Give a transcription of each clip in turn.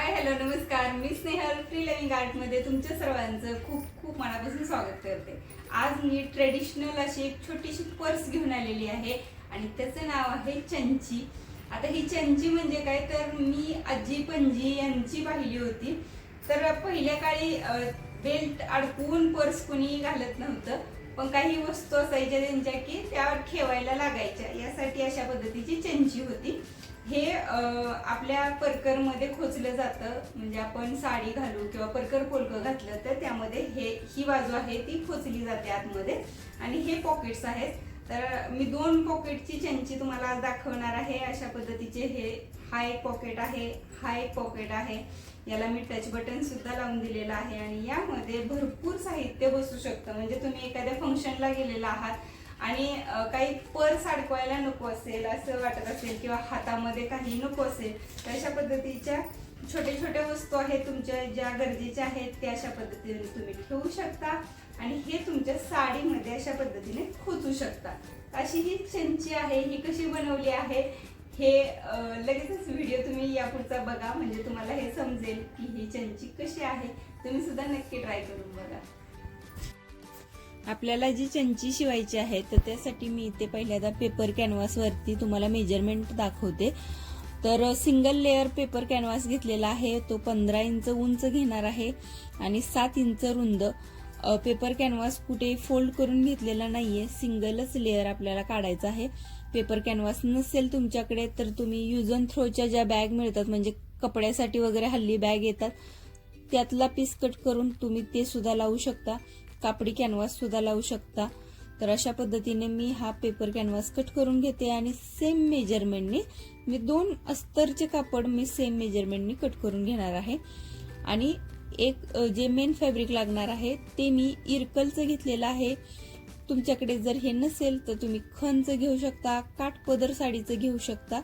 हाय hello नमस्कार. मी Snehal free living आर्टमध्ये तुमच्या सर्वांचं खूप खूप मनापासून स्वागत करते. आज मी ट्रेडिशनल अशी एक छोटीशी पर्स घेऊन आलेली आहे आणि त्याचं नाव आहे चंची. आता ही चंची म्हणजे काय? तर मी आजी पणजी यांची पाहिली होती. तर पहिल्या काळी बेल्ट अडकून पर्स कुणी घालत नव्हतं. पण काही वस्तू असायच्या त्यांच्या की त्यावर ठेवायला लागायच्या. यासाठी अशा पद्धतीची चंची होती. हे आपल्या परकरमध्ये खोचलं जातं. म्हणजे आपण साडी घालू किंवा परकर पोलकं घातलं तर त्यामध्ये हे ही बाजू आहे ती खोचली जाते आतमध्ये. आणि हे पॉकेट्स आहेत. तर मी दोन पॉकेटची चंची तुम्हाला आज दाखवणार आहे. अशा पद्धतीचे हे हा एक पॉकेट आहे हा एक पॉकेट आहे. याला मी टच बटन सुद्धा लावून दिलेलं आहे. आणि यामध्ये भरपूर साहित्य बसू शकतं. म्हणजे तुम्ही एखाद्या फंक्शनला गेलेला आहात. आणि काही पर्स अडकवायला नको असेल असं वाटत असेल किंवा हातामध्ये काही नको असेल तर अशा पद्धतीच्या छोट्या छोट्या वस्तू आहेत तुमच्या ज्या गरजेच्या आहेत त्या अशा पद्धतीने तुम्ही ठेवू शकता आणि हे तुमच्या साडीमध्ये अशा पद्धतीने खोचू शकता. अशी ही चंची आहे ही कशी बनवली आहे हे लगेचच व्हिडिओ तुम्ही यापुढचा बघा म्हणजे तुम्हाला हे समजेल की ही चंची कशी आहे. तुम्ही सुद्धा नक्की ट्राय करून बघा. आपल्याला जी चंची शिवायची आहे तर त्यासाठी मी इथे पहिल्यांदा पेपर कॅनव्हासवरती तुम्हाला मेजरमेंट दाखवते. तर सिंगल लेअर पेपर कॅनव्हास घेतलेला आहे. तो पंधरा इंच उंच घेणार आहे आणि सात इंच रुंद. पेपर कॅनव्हास कुठे फोल्ड करून घेतलेला नाहीये. सिंगलच लेअर आपल्याला काढायचा आहे. पेपर कॅनव्हास नसेल तुमच्याकडे तर तुम्ही यूज अँड थ्रोच्या ज्या बॅग मिळतात म्हणजे कपड्यासाठी वगैरे हल्ली बॅग येतात त्यातला पीस कट करून तुम्ही ते सुद्धा लावू शकता. कापडी कॅनव्हास सुद्धा लावू शकता. तर अशा पद्धतीने मी हा पेपर कॅनव्हास कट करून घेते आणि सेम मेजरमेंटने मी दोन अस्तरचे कापड मी सेम मेजरमेंटनी कट करून घेणार आहे. आणि एक जे मेन फॅब्रिक लागणार आहे ते मी इरकलचं घेतलेलं आहे. तुमच्याकडे जर हे नसेल तर तुम्ही खनचं घेऊ शकता काठपदर साडीचं घेऊ शकता.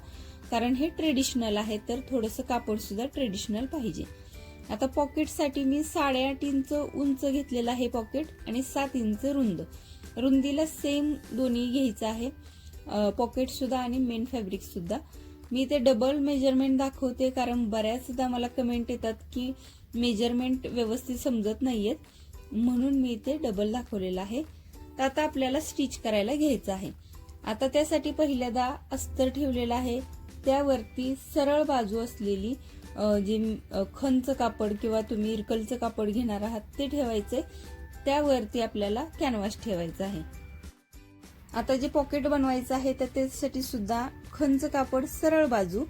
कारण हे ट्रेडिशनल आहे तर थोडंसं कापड सुद्धा ट्रेडिशनल पाहिजे. आता पॉकेटसाठी मी साडेआठ इंच उंच घेतलेलं आहे पॉकेट आणि सात इंच रुंद. रुंदीला सेम दोन्ही घ्यायचं आहे. पॉकेटसुद्धा आणि मेन फॅब्रिकसुद्धा मी ते डबल मेजरमेंट दाखवते कारण बऱ्याचदा मला कमेंट येतात की मेजरमेंट व्यवस्थित समजत नाहीयेत. म्हणून मी ते डबल दाखवलेलं आहे. तर आता आपल्याला स्टिच करायला घ्यायचं आहे. आता त्यासाठी पहिल्यांदा अस्तर ठेवलेलं आहे. त्यावरती सरळ बाजू असलेली जे खणचं कापड किंवा तुम्ही इरकलचं कापड घेणार आहात ते ठेवायचे. त्यावरती आपल्याला कॅनव्हास ठेवायचा आहे. आता जे पॉकेट बनवायचं आहे तर त्यासाठी सुद्धा खणचं कापड सरळ बाजू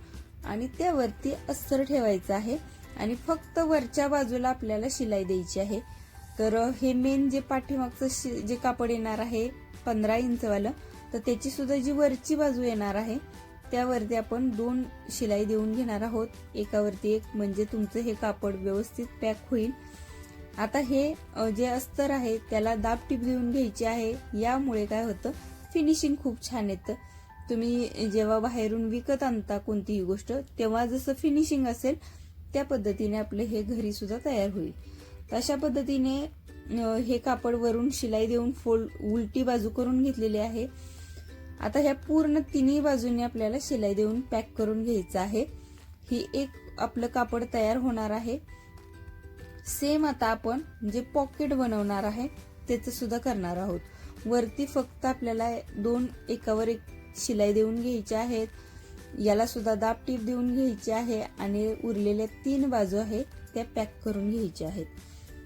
आणि त्यावरती अस्तर ठेवायचं आहे. आणि फक्त वरच्या बाजूला आपल्याला शिलाई द्यायची आहे. तर हे मेन जे पाठीमागचं शि- जे कापड येणार आहे पंधरा इंचवालं तर त्याची सुद्धा जी वरची बाजू येणार आहे त्यावरती आपण दोन शिलाई देऊन घेणार आहोत. एकावरती एक म्हणजे तुमचं हे कापड व्यवस्थित पॅक होईल. आता हे जे अस्तर आहे त्याला दाब टीप देऊन घ्यायची आहे. यामुळे काय होतं फिनिशिंग खूप छान येतं. तुम्ही जेव्हा बाहेरून विकत आणता कोणतीही गोष्ट तेव्हा जसं फिनिशिंग असेल त्या पद्धतीने आपलं हे घरी सुद्धा तयार होईल. अशा पद्धतीने हे कापड वरून शिलाई देऊन फोल्ड उलटी बाजू करून घेतलेली आहे. आता ह्या पूर्ण तिन्ही बाजूने आपल्याला शिलाई देऊन पॅक करून घ्यायचं आहे. ही एक आपलं कापड तयार होणार आहे. सेम आता आपण जे पॉकेट बनवणार आहे त्याचं सुद्धा करणार आहोत. वरती फक्त आपल्याला दोन एकावर एक शिलाई देऊन घ्यायच्या आहेत याला सुद्धा दाब टीप देऊन घ्यायची आहे आणि उरलेल्या तीन बाजू आहे त्या पॅक करून घ्यायच्या आहेत.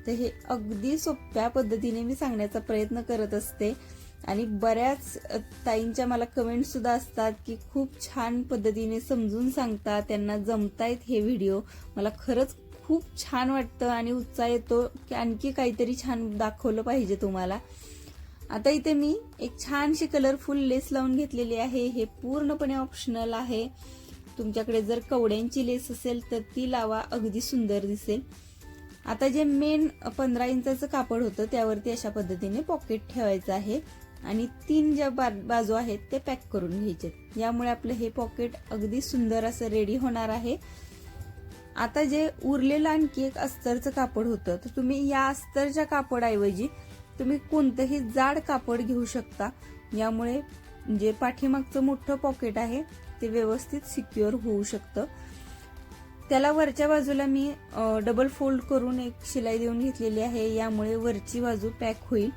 तर हे अगदी सोप्या पद्धतीने मी सांगण्याचा प्रयत्न करत असते. आणि बऱ्याच ताईंच्या मला कमेंट सुद्धा असतात की खूप छान पद्धतीने समजून सांगतात त्यांना जमतायत हे व्हिडिओ मला खरंच खूप छान वाटतं आणि उत्साह येतो की आणखी काहीतरी छान दाखवलं पाहिजे तुम्हाला. आता इथे मी एक छानशी कलरफुल लेस लावून घेतलेली आहे. हे पूर्णपणे ऑप्शनल आहे. तुमच्याकडे जर कवड्यांची लेस असेल तर ती लावा अगदी सुंदर दिसेल. आता जे मेन पंधरा इंचाचं कापड होतं त्यावरती अशा पद्धतीने पॉकेट ठेवायचं आहे. आणि तीन ज्या बाजू आहेत ते पॅक करून घ्यायचे. यामुळे आपलं हे पॉकेट अगदी सुंदर असं रेडी होणार आहे. आता जे उरलेलं आणखी एक अस्तरचं कापड होतं तर तुम्ही या अस्तरच्या कापडाऐवजी तुम्ही कोणतंही जाड कापड घेऊ शकता. यामुळे जे पाठीमागचं मोठं पॉकेट आहे ते व्यवस्थित सिक्युअर होऊ शकतं. त्याला वरच्या बाजूला मी डबल फोल्ड करून एक शिलाई देऊन घेतलेली आहे. यामुळे वरची बाजू पॅक होईल.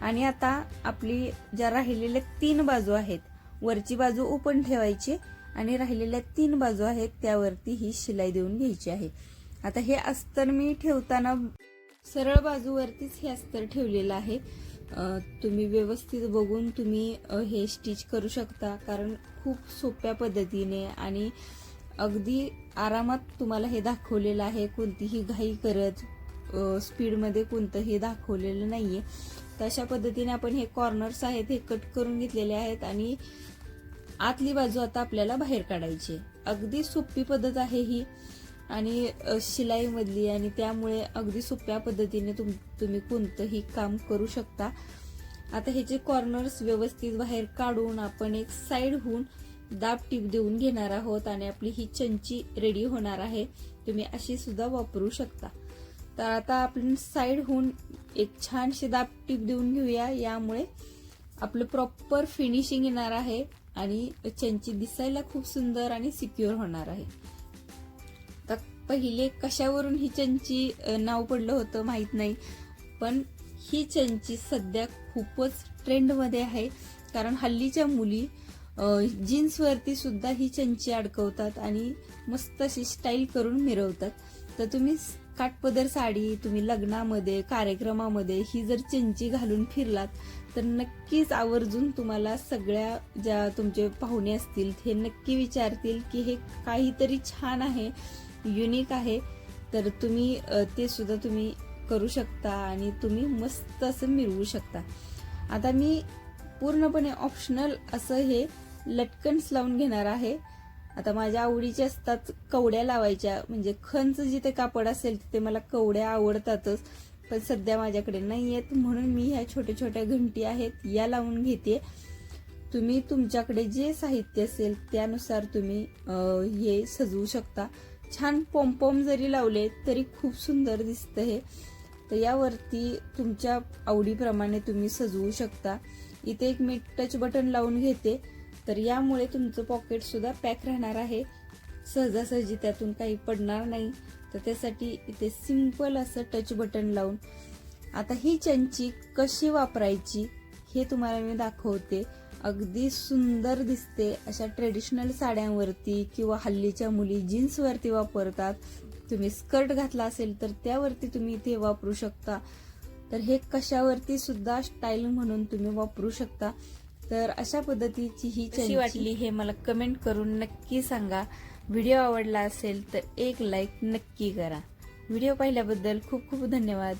आणि आता आपली ज्या राहिलेल्या तीन बाजू आहेत वरची बाजू ओपन ठेवायची आणि राहिलेल्या तीन बाजू आहेत त्यावरती ही शिलाई देऊन घ्यायची आहे. आता हे अस्तर मी ठेवताना सरळ बाजूवरतीच हे अस्तर ठेवलेलं आहे. तुम्ही व्यवस्थित बघून तुम्ही हे स्टिच करू शकता कारण खूप सोप्या पद्धतीने आणि अगदी आरामात तुम्हाला हे दाखवलेलं आहे. कोणतीही घाई करत स्पीडमध्ये कोणतंही दाखवलेलं नाही आहे तर अशा पद्धतीने आपण हे कॉर्नर्स आहेत हे कट करून घेतलेले आहेत आणि आतली बाजू आता आपल्याला बाहेर काढायची अगदी सोपी पद्धत आहे ही. आणि शिलाईमधली आणि त्यामुळे अगदी सोप्या पद्धतीने तुम तुम्ही कोणतंही काम करू शकता. आता ह्याचे कॉर्नर्स व्यवस्थित बाहेर काढून आपण एक साईड होऊन दाब टीप देऊन घेणार आहोत आणि आपली ही चंची रेडी होणार आहे. तुम्ही अशी सुद्धा वापरू शकता. तर आता आपण साईड होऊन एक छानशी दाब टीप देऊन घेऊया. यामुळे आपलं प्रॉपर फिनिशिंग येणार आहे आणि चंची दिसायला खूप सुंदर आणि सिक्युअर होणार आहे. तर पहिले कशावरून ही चंची नाव पडलं होतं माहीत नाही पण ही चंची सध्या खूपच ट्रेंडमध्ये आहे. कारण हल्लीच्या मुली जीन्सवरती सुद्धा ही चंची अडकवतात आणि मस्त अशी स्टाईल करून मिरवतात. तर तुम्ही काटपदर साडी तुम्ही लग्नामध्ये कार्यक्रमामध्ये ही जर चिंची घालून फिरलात तर नक्कीच आवर्जून तुम्हाला सगळ्या ज्या तुमचे पाहुणे असतील हे नक्की विचारतील की हे काहीतरी छान आहे युनिक आहे. तर तुम्ही ते सुद्धा तुम्ही करू शकता आणि तुम्ही मस्त असं मिळवू शकता. आता मी पूर्णपणे ऑप्शनल असं हे लटकन्स लावून घेणार आहे. आता माझ्या आवडीचे असतात कवड्या लावायच्या. म्हणजे खंच जिथे कापड असेल तिथे मला कवड्या आवडतातच. पण सध्या माझ्याकडे नाही आहेत म्हणून मी ह्या छोट्या छोट्या घंटी आहेत या लावून घेते. तुम्ही तुमच्याकडे जे साहित्य असेल त्यानुसार तुम्ही हे सजवू शकता. छान पॉम्पॉम जरी लावले तरी खूप सुंदर दिसतं हे. तर यावरती तुमच्या आवडीप्रमाणे तुम्ही सजवू शकता. इथे एक मी टच बटन लावून घेते. तर यामुळे तुमचं पॉकेट सुद्धा पॅक राहणार आहे. सहजासहजी त्यातून काही पडणार नाही. तर त्यासाठी इथे सिंपल असं टच बटन लावून आता ही चंची कशी वापरायची हे तुम्हाला मी दाखवते. अगदी सुंदर दिसते. अशा ट्रेडिशनल साड्यांवरती किंवा हल्लीच्या मुली जीन्सवरती वापरतात. तुम्ही स्कर्ट घातला असेल तर त्यावरती तुम्ही इथे वापरू शकता. तर हे कशावरती सुद्धा स्टाईल म्हणून तुम्ही वापरू शकता. तर अशा पद्धतीची ही कशी वाटली हे मला कमेंट करून नक्की सांगा. व्हिडिओ आवडला असेल तर एक लाईक नक्की करा. व्हिडिओ पाहिल्याबद्दल खूप खूप धन्यवाद.